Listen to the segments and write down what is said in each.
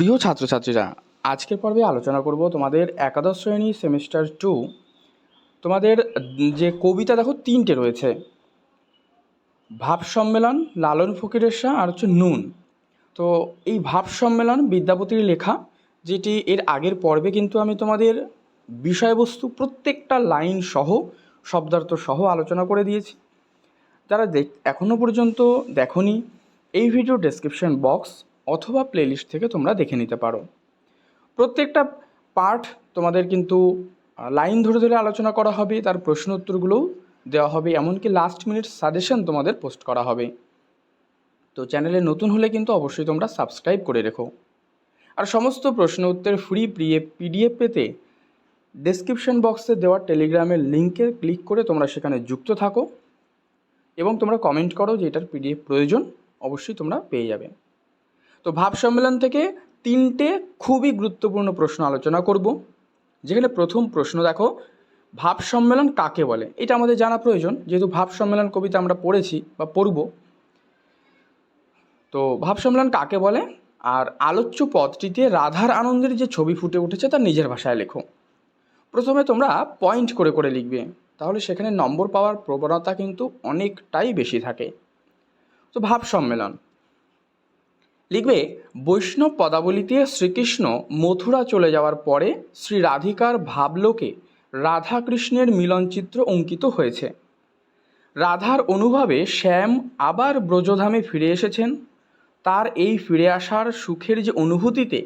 প্রিয় ছাত্রছাত্রীরা, আজকের পর্বে আলোচনা করব তোমাদের একাদশ শ্রেণি সেমিস্টার টু। তোমাদের যে কবিতা, দেখো, তিনটে রয়েছে। ভাব সম্মেলন, লালন ফকিরের শাহ আর হচ্ছে নুন। তো এই ভাব সম্মেলন বিদ্যাপতির লেখা, যেটি এর আগের পর্বে কিন্তু আমি তোমাদের বিষয়বস্তু প্রত্যেকটা লাইন সহ, শব্দার্থ সহ আলোচনা করে দিয়েছি। যারা দেখ এখনও পর্যন্ত দেখনি, এই ভিডিও ডেসক্রিপশন বক্স অথবা প্লেলিস্ট থেকে তোমরা দেখে নিতে পারো। প্রত্যেকটা পার্ট তোমাদের কিন্তু লাইন ধরে ধরে আলোচনা করা হবে, তার প্রশ্ন উত্তরগুলোও দেওয়া হবে, এমনকি লাস্ট মিনিট সাজেশন তোমাদের পোস্ট করা হবে। তো চ্যানেলে নতুন হলে কিন্তু অবশ্যই তোমরা সাবস্ক্রাইব করে রেখো। আর সমস্ত প্রশ্ন উত্তর ফ্রি পিএফ পিডিএফ পেতে ডেসক্রিপশন বক্সে দেওয়া টেলিগ্রামের লিঙ্কে ক্লিক করে তোমরা সেখানে যুক্ত থাকো এবং তোমরা কমেন্ট করো যে এটার পিডিএফ প্রয়োজন, অবশ্যই তোমরা পেয়ে যাবে। তো ভাব সম্মেলন থেকে তিনটে খুবই গুরুত্বপূর্ণ প্রশ্ন আলোচনা করব। যেখানে প্রথম প্রশ্ন দেখো, ভাব সম্মেলন কাকে বলে? এটা আমাদের জানা প্রয়োজন, যেহেতু ভাব সম্মেলন কবিতা আমরা পড়েছি বা পড়ব। তো ভাব সম্মেলন কাকে বলে? আর আলোচ্য পদটিতে রাধার আনন্দের যে ছবি ফুটে উঠেছে তার নিজের ভাষায় লেখো। প্রথমে তোমরা পয়েন্ট করে করে লিখবে, তাহলে সেখানে নম্বর পাওয়ার প্রবণতা কিন্তু অনেকটাই বেশি থাকে। তো ভাব সম্মেলন লিখবে, বৈষ্ণব পদাবলিতে শ্রীকৃষ্ণ মথুরা চলে যাওয়ার পরে শ্রী রাধিকার ভাবলোকে রাধাকৃষ্ণের মিলনচিত্র অঙ্কিত হয়েছে। রাধার অনুভবে শ্যাম আবার ব্রজধামে ফিরে এসেছেন। তার এই ফিরে আসার সুখের যে অনুভূতিতে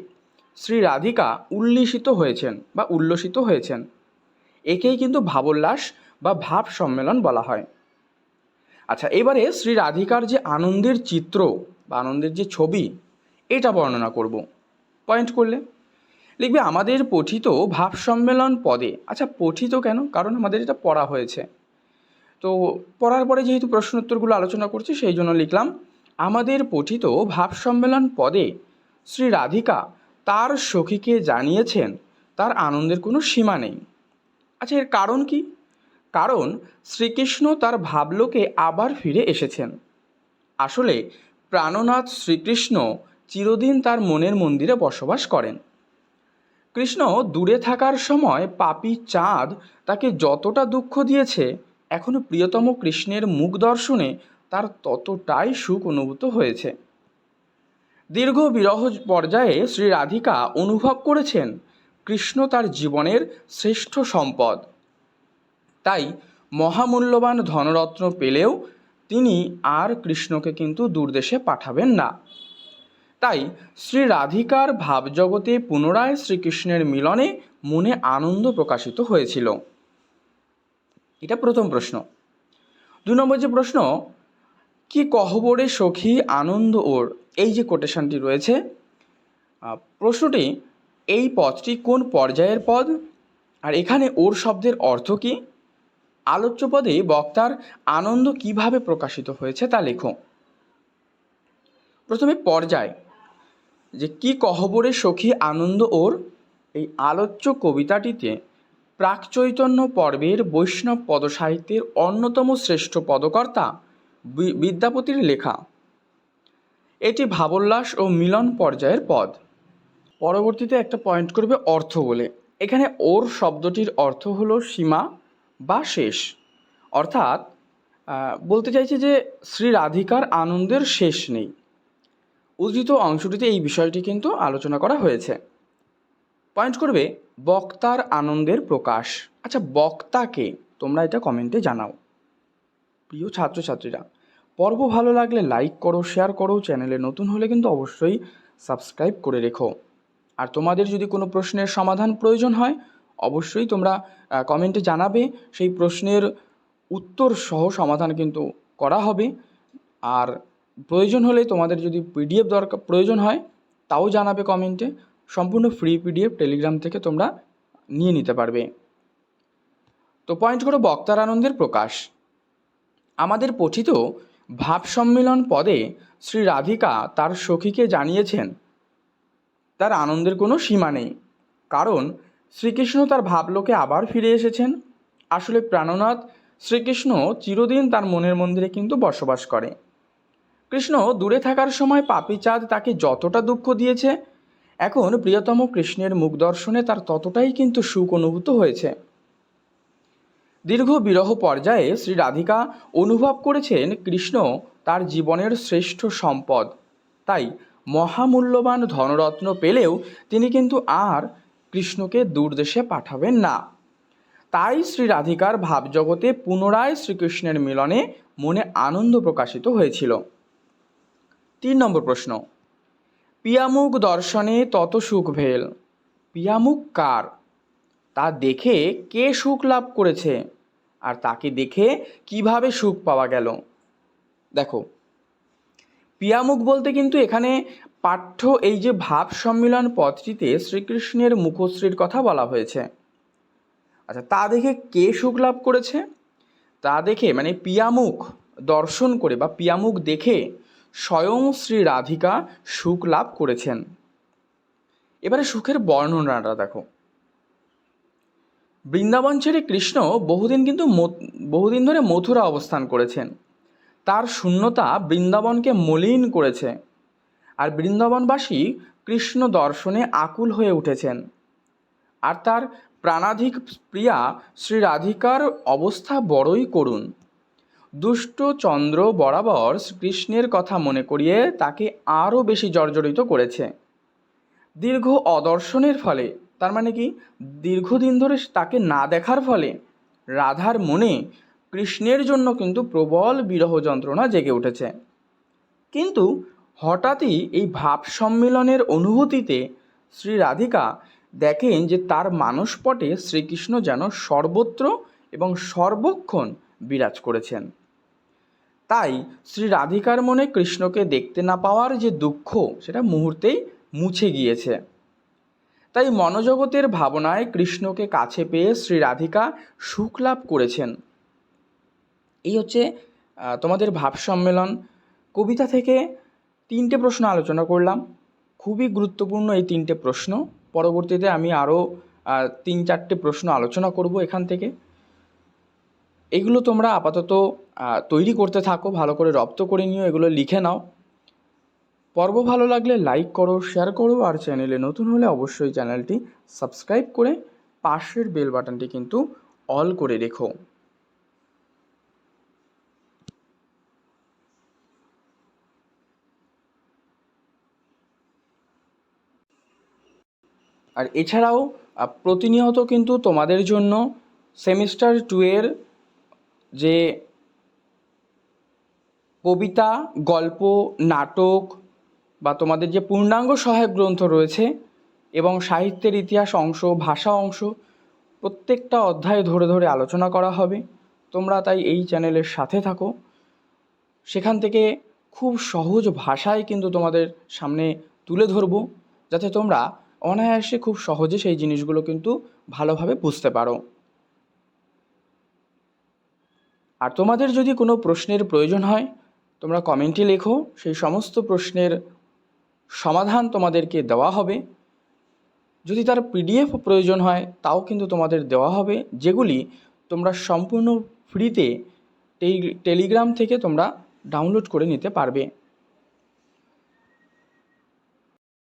শ্রী রাধিকা উল্লিসিত হয়েছেন বা উল্লসিত হয়েছেন। একেই কিন্তু ভাবোল্লাস বা ভাব সম্মেলন বলা হয়। আচ্ছা এবারে শ্রী রাধিকার যে আনন্দের চিত্র বা আনন্দের যে ছবি, এটা বর্ণনা করব। পয়েন্ট করলে? লিখবে, আমাদের পঠিত ভাব সম্মেলন পদে। আচ্ছা পঠিত কেন? কারণ আমাদের এটা পড়া হয়েছে। তো পড়ার পরে যেহেতু প্রশ্ন উত্তরগুলো আলোচনা করছি, সেই জন্য লিখলাম, আমাদের পঠিত ভাব সম্মেলন পদে শ্রী রাধিকা তার সখীকে জানিয়েছেন, তার আনন্দের কোনো সীমা নেই। আচ্ছা এর কারণ কি? কারণ শ্রীকৃষ্ণ তার ভাবলোকে আবার ফিরে এসেছেন। আসলে প্রাণনাথ শ্রীকৃষ্ণ চিরদিন তার মনের মন্দিরে বসবাস করেন। কৃষ্ণ দূরে থাকার সময় পাপি চাঁদ তাকে যতটা দুঃখ দিয়েছে এখনও প্রিয়তম কৃষ্ণের মুখ দর্শনে তার ততটাই সুখ অনুভূত হয়েছে। দীর্ঘ বিরহ পর্যায়ে শ্রী রাধিকা অনুভব করেছেন কৃষ্ণ তার জীবনের শ্রেষ্ঠ সম্পদ। তাই মহামূল্যবান ধনরত্ন পেলেও তিনি আর কৃষ্ণকে কিন্তু দূরদেশে পাঠাবেন না। তাই শ্রী রাধিকার ভাবজগতে পুনরায় শ্রীকৃষ্ণের মিলনে মনে আনন্দ প্রকাশিত হয়েছিল। এটা প্রথম প্রশ্ন। দুই নম্বর যে প্রশ্ন, কি কহবরে সখী আনন্দ ওর? এই যে কোটেশনটি রয়েছে প্রশ্নটি, এই পদটি কোন পর্যায়ের পদ? আর এখানে ওর শব্দের অর্থ কী? আলোচ্য পদে বক্তার আনন্দ কীভাবে প্রকাশিত হয়েছে তা লেখো। প্রথমে পর্যায়। যে কি কহবরে সখী আনন্দ ওর? এই আলোচ্য কবিতাটিতে প্রাকচৈতন্য পর্বের বৈষ্ণব পদসাহিত্যের অন্যতম শ্রেষ্ঠ পদকর্তা বিদ্যাপতির লেখা। এটি ভাবোল্লাস ও মিলন পর্যায়ের পদ। পরবর্তীতে একটা পয়েন্ট করবে অর্থ বলে। এখানে ওর শব্দটির অর্থ হলো সীমা বা শেষ। অর্থাৎ বলতে চাইছে যে শ্রী রাধিকার আনন্দের শেষ নেই। উদ্ধৃত অংশটিতে এই বিষয়টি কিন্তু আলোচনা করা হয়েছে। পয়েন্ট করবে, বক্তার আনন্দের প্রকাশ। আচ্ছা বক্তাকে তোমরা এটা কমেন্টে জানাও। প্রিয় ছাত্রছাত্রীরা, পর্ব ভালো লাগলে লাইক করো, শেয়ার করো, চ্যানেলে নতুন হলে কিন্তু অবশ্যই সাবস্ক্রাইব করে রেখো। আর তোমাদের যদি কোনো প্রশ্নের সমাধান প্রয়োজন হয় অবশ্যই তোমরা কমেন্টে জানাবে। সেই প্রশ্নের উত্তর সহ সমাধান কিন্তু করা হবে। আর প্রয়োজন হলে তোমাদের যদি পিডিএফ দরকার, প্রয়োজন হয়, তাও জানাবে কমেন্টে সম্পূর্ণ ফ্রি পিডিএফ টেলিগ্রাম থেকে তোমরা নিয়ে নিতে পারবে। তো পয়েন্ট করো বক্তার আনন্দের প্রকাশ। আমাদের পঠিত ভাব সম্মেলন পদে শ্রী রাধিকা তার সখীকে জানিয়েছেন, তার আনন্দের কোনো সীমা নেই। কারণ শ্রীকৃষ্ণ তার ভাবলোকে আবার ফিরে এসেছেন। আসলে প্রাণনাথ শ্রীকৃষ্ণ চিরদিন তার মনের মন্দিরে কিন্তু বসবাস করে। কৃষ্ণ দূরে থাকার সময় পাপি চাঁদ তাকে যতটা দুঃখ দিয়েছে, এখন প্রিয়তম কৃষ্ণের মুখ দর্শনে তার ততটাই কিন্তু সুখ অনুভূত হয়েছে। দীর্ঘ বিরহ পর্যায়ে শ্রী রাধিকা অনুভব করেছেন কৃষ্ণ তার জীবনের শ্রেষ্ঠ সম্পদ। তাই মহামূল্যবান ধনরত্ন পেলেও তিনি কিন্তু আর কৃষ্ণকে দূরদেশে পাঠাবেন না। তাই শ্রী রাধিকার ভাবজগতে পুনরায় শ্রীকৃষ্ণের মিলনে মনে আনন্দ প্রকাশিত হয়েছিল। তিন নম্বর প্রশ্ন। পিয়ামুখ দর্শনে তত সুখ ভেল পিয়ামুখ কার? তা দেখে কে সুখ লাভ করেছে? আর তাকে দেখে কীভাবে সুখ পাওয়া গেল? দেখো পিয়ামুখ বলতে কিন্তু এখানে পাঠ্য এই যে ভাব সম্মিলন পথটিতে শ্রীকৃষ্ণের মুখশ্রীর কথা বলা হয়েছে। আচ্ছা তা দেখে কে সুখ লাভ করেছে? তা দেখে মানে পিয়ামুখ দর্শন করে বা পিয়ামুখ দেখে স্বয়ং শ্রী রাধিকা সুখ লাভ করেছেন। এবারে সুখের বর্ণনাটা দেখো। বৃন্দাবন ছেড়ে কৃষ্ণ বহুদিন কিন্তু বহুদিন ধরে মথুরা অবস্থান করেছেন। তার শূন্যতা বৃন্দাবনকে মলিন করেছে। আর বৃন্দাবনবাসী কৃষ্ণ দর্শনে আকুল হয়ে উঠেছেন। আর তার প্রাণাধিক প্রিয়া শ্রী রাধিকার অবস্থা বড়ই করুণ। দুষ্ট চন্দ্র বরাবর কৃষ্ণের কথা মনে করিয়ে তাকে আরও বেশি জর্জরিত করেছে। দীর্ঘ অদর্শনের ফলে, তার মানে কি? দীর্ঘদিন ধরে তাকে না দেখার ফলে, রাধার মনে কৃষ্ণের জন্য কিন্তু প্রবল বিরহ যন্ত্রণা জেগে উঠেছে। কিন্তু হঠাৎই এই ভাব সম্মিলনের অনুভূতিতে শ্রী রাধিকা দেখেন যে তার মানসপটে শ্রীকৃষ্ণ যেন সর্বত্র এবং সর্বক্ষণ বিরাজ করেছেন। তাই শ্রী রাধিকার মনে কৃষ্ণকে দেখতে না পাওয়ার যে দুঃখ, সেটা মুহূর্তেই মুছে গিয়েছে। তাই মনোজগতের ভাবনায় কৃষ্ণকে কাছে পেয়ে শ্রী রাধিকা সুখ লাভ করেছেন। এই হচ্ছে তোমাদের ভাব সম্মেলন। কবিতা থেকে তিনটে প্রশ্ন আলোচনা করলাম। খুবই গুরুত্বপূর্ণ এই তিনটে প্রশ্ন। পরবর্তীতে আমি আরও তিন চারটে প্রশ্ন আলোচনা করব এখান থেকে। এগুলো তোমরা আপাতত তৈরি করতে থাকো, ভালো করে রপ্ত করে নিও, এগুলো লিখে নাও। পর্ব ভালো লাগলে লাইক করো, শেয়ার করো, আর চ্যানেলে নতুন হলে অবশ্যই চ্যানেলটি সাবস্ক্রাইব করে পাশের বেল বাটনটি কিন্তু অল করে রেখো। আর এছাড়াও প্রতিনিয়ত কিন্তু তোমাদের জন্য সেমিস্টার টু এর যে কবিতা, গল্প, নাটক বা তোমাদের যে পূর্ণাঙ্গ সহায়ক গ্রন্থ রয়েছে এবং সাহিত্যের ইতিহাস অংশ, ভাষা অংশ, প্রত্যেকটা অধ্যায় ধরে ধরে আলোচনা করা হবে। তোমরা তাই এই চ্যানেলের সাথে থাকো। সেখান থেকে খুব সহজ ভাষায় কিন্তু তোমাদের সামনে তুলে ধরবো, যাতে তোমরা অনায়াসে খুব সহজে সেই জিনিসগুলো কিন্তু ভালোভাবে বুঝতে পারো। আর তোমাদের যদি কোনো প্রশ্নের প্রয়োজন হয়, তোমরা কমেন্টে লেখো, সেই সমস্ত প্রশ্নের সমাধান তোমাদেরকে দেওয়া হবে। যদি তার পিডিএফ প্রয়োজন হয়, তাও কিন্তু তোমাদের দেওয়া হবে, যেগুলি তোমরা সম্পূর্ণ ফ্রিতে টেলিগ্রাম থেকে তোমরা ডাউনলোড করে নিতে পারবে।